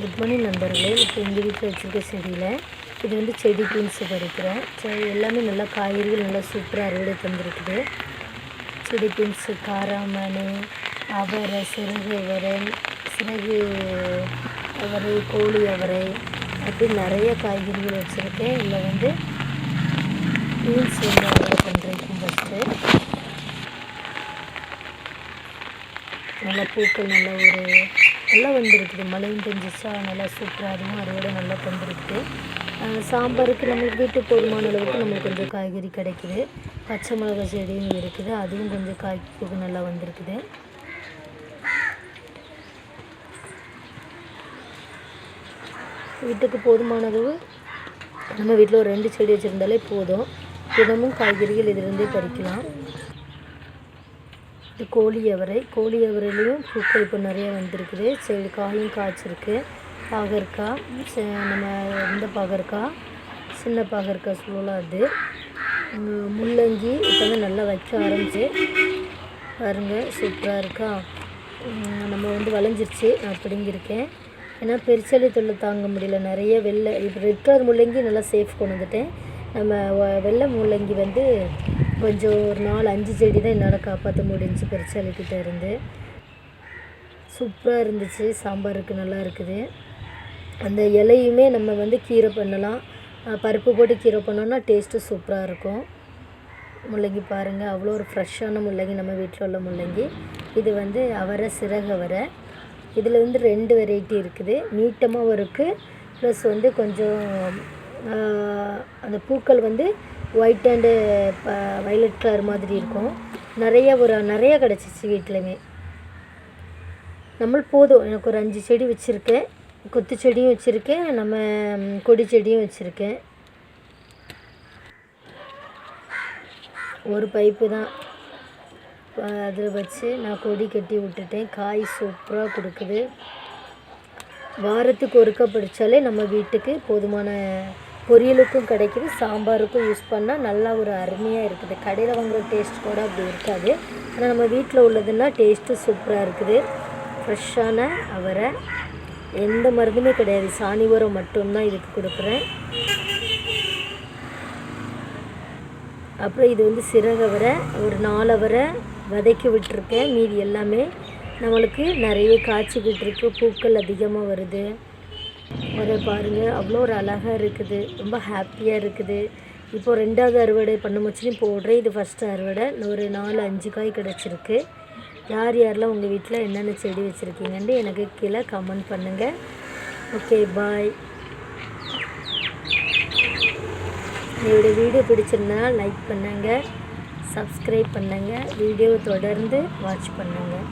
Good morning நண்பர்களே. இப்போ எங்கள் வீட்டில் வச்சுருக்க செடியில் இது வந்து செடி பீன்ஸு பறிக்கிறேன் எல்லாமே நல்லா காய்கறிகள் நல்லா சூப்பராக அறுவடை தந்துருக்குது. செடி பீன்ஸு காராமணி அவரை சிறகு அவரை சிறகு அவரை கோழி அவரை அப்படி நிறைய காய்கறிகள் வச்சுருக்கேன். இதில் வந்து பீன்ஸ் வந்து அறுவடை பண்ணுறேன் ஃபஸ்ட்டு நல்லா பூக்கள் நல்ல ஒரு நல்லா வந்துருக்குது. மழையும் பெஞ்சிச்சா நல்லா சூப்பராக இருக்கும். அறுவடை நல்லா தந்துருக்குது சாம்பாருக்கு நம்மளுக்கு வீட்டுக்கு போதுமான அளவுக்கு நம்மளுக்கு கொஞ்சம் காய்கறி கிடைக்குது. பச்சை மிளகாய் செடியும் இருக்குது. அதுவும் கொஞ்சம் காய் நல்லா வந்திருக்குது. வீட்டுக்கு போதுமான அளவு நம்ம வீட்டில் ஒரு ரெண்டு செடி வச்சுருந்தாலே போதும். தினமும் காய்கறிகள் இதிலிருந்தே பறிக்கலாம். இது கோழி அவரை கோழி அவரையிலையும் பூக்கள் இப்போ நிறைய வந்திருக்குது. சரி காயும் காய்ச்சிருக்கு. பாகற்காய் ச- நம்ம இந்த பாகற்காய் சின்ன பாகற்காய் சொல்லலாம் அது. முள்ளங்கி இப்போ வந்து நல்லா வைக்க ஆரம்பிச்சு. பாருங்கள் சூப்பராக இருக்கா? நம்ம வந்து வளைஞ்சிருச்சு. அப்படிங்கிருக்கேன் ஏன்னா பெருச்சளி தொல்லை தாங்க முடியல. நிறைய வெள்ளை இப்போ ரெட் கலர் முள்ளங்கி நல்லா சேஃப் கொண்டு வந்துட்டேன். நம்ம வ- வெள்ளை முள்ளங்கி வந்து கொஞ்சம் ஒரு நாலு அஞ்சு செடி தான் என்னால் காப்பாற்ற முடிஞ்சு பெருச்சாளிக்கிட்ட இருந்து. சூப்பராக இருந்துச்சு. சாம்பாருக்கு நல்லா இருக்குது. அந்த இலையுமே நம்ம வந்து கீரை பண்ணலாம். பருப்பு போட்டு கீரை பண்ணோன்னா டேஸ்ட்டு சூப்பராக இருக்கும். முள்ளங்கி பாருங்கள் அவ்வளோ ஒரு ஃப்ரெஷ்ஷான முள்ளங்கி நம்ம வீட்டில் உள்ள முள்ளங்கி. இது வந்து அவரை சிறகு அவரை. இதில் வந்து ரெண்டு வெரைட்டி இருக்குது. நீட்டமாகவும் இருக்குது ப்ளஸ் வந்து கொஞ்சம் அந்த பூக்கள் வந்து ஒயிட் அண்டு வைலட் கலர் மாதிரி இருக்கும். நிறைய ஒரு நிறைய கிடச்சிச்சு வீட்டிலையுமே நம்மளுக்கு போதும். எனக்கு ஒரு அஞ்சு செடி வச்சுருக்கேன். கொத்து செடியும் வச்சுருக்கேன். நம்ம கொடி செடியும் வச்சுருக்கேன். ஒரு பைப்பு தான். அதில் வச்சு நான் கொடி கட்டி விட்டுட்டேன். காய் சூப்பராக கொடுக்குது. வாரத்துக்கு ஒருக்கா பிடிச்சாலே நம்ம வீட்டுக்கு போதுமான பொரியலுக்கும் கிடைக்குது சாம்பாருக்கும் யூஸ் பண்ணால் நல்லா ஒரு அருமையாக இருக்குது. கடையில் வாங்குற டேஸ்ட் கூட அப்படி இருக்காது. ஆனால் நம்ம வீட்டில் உள்ளதுன்னா டேஸ்ட்டு சூப்பராக இருக்குது. ஃப்ரெஷ்ஷான அவரை. எந்த மருந்துமே கிடையாது. சாணி உரம் மட்டும்தான் இதுக்கு கொடுக்குறேன். அப்புறம் இது வந்து சிறகவரை ஒரு நாலவரை வதக்கி விட்டுருக்கேன். மீதி எல்லாமே நம்மளுக்கு நிறைய காய்ச்சிக்கிட்டு இருக்குது பூக்கள் அதிகமாக வருது. அதை பாருங்கள் அவ்வளோ ஒரு அழகாக இருக்குது. ரொம்ப ஹாப்பியாக இருக்குது. இப்போது ரெண்டாவது அறுவடை பண்ண முச்சுலையும் போடுறேன் இது ஃபஸ்ட்டு அறுவடை. ஒரு நாலு அஞ்சு காய் கிடச்சிருக்கு. யார் யாரெல்லாம் உங்கள் வீட்டில் என்னென்ன செடி வச்சுருக்கீங்கன்ட்டு எனக்கு கீழே கமெண்ட் பண்ணுங்கள் ஓகே பாய் என்னோடய வீடியோ பிடிச்சிருந்தா லைக் பண்ணுங்கள் சப்ஸ்கிரைப் பண்ணுங்கள் வீடியோ தொடர்ந்து வாட்ச் பண்ணுங்கள்